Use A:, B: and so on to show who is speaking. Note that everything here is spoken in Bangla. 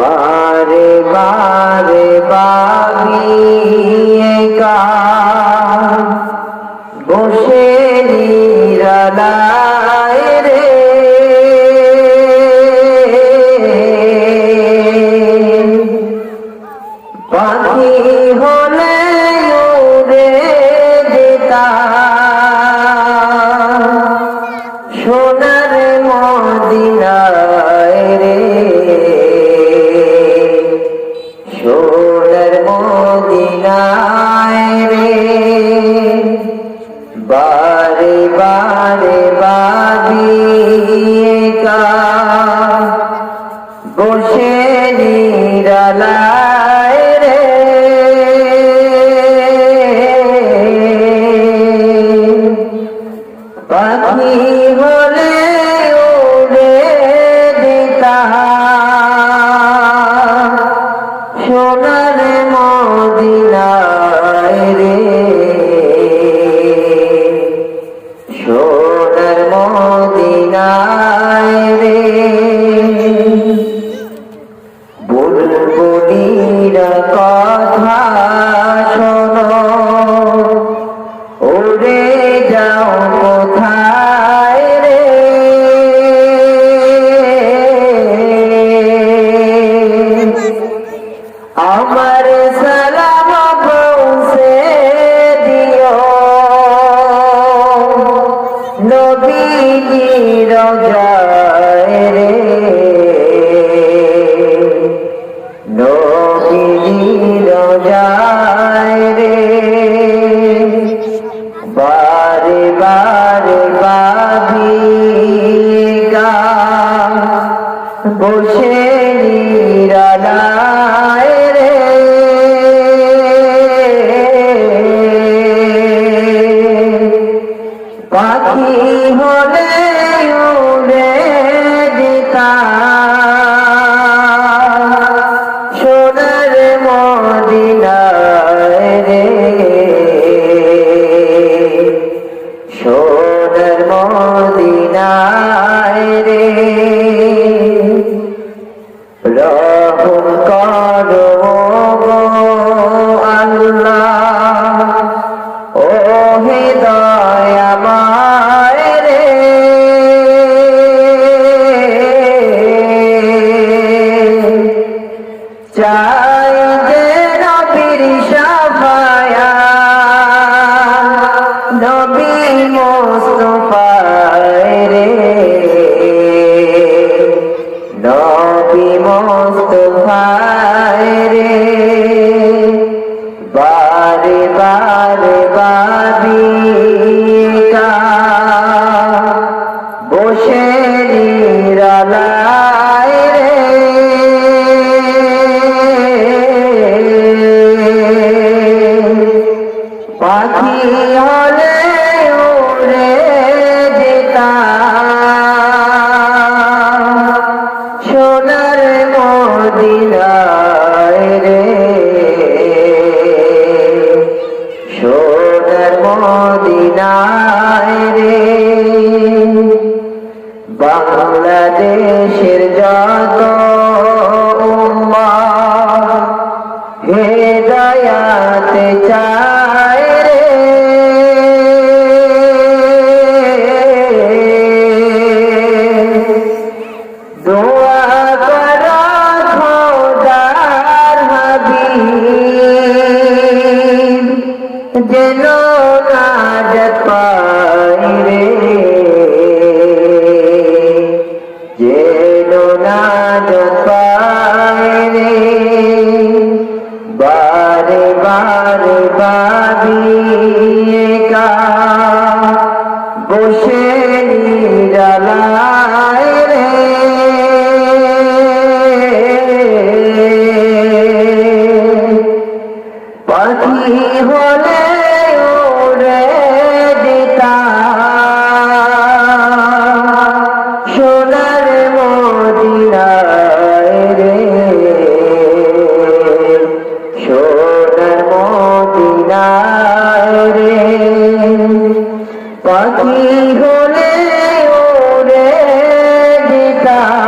A: বারে বারে বাবি কা বসে নিরালায় বারে বাবিকা বসে নিরালায় নবীজির রে নবীজির রে বারে বারে বাবি বসে নিরালায় পাখি হলে উড়ে দিতা সোনার মদিনায় রে। সোনার মদিনায় রে। রহম করো আল্লাহ। ও হে পাখি হলে উড়ে যেতা। সোনার মদিনায় রে। সোনার মদিনায় রে। বাংলাদেশের যেন নাজত পাই রে। যেন নাজত পাই রে। বারে বারে বাবি একা বসে নিরালায় হলে উড়ে দিতাম সোনার মদিনায় রে সোনার মদিনায় রে। পাখি হলে উড়ে দিতাম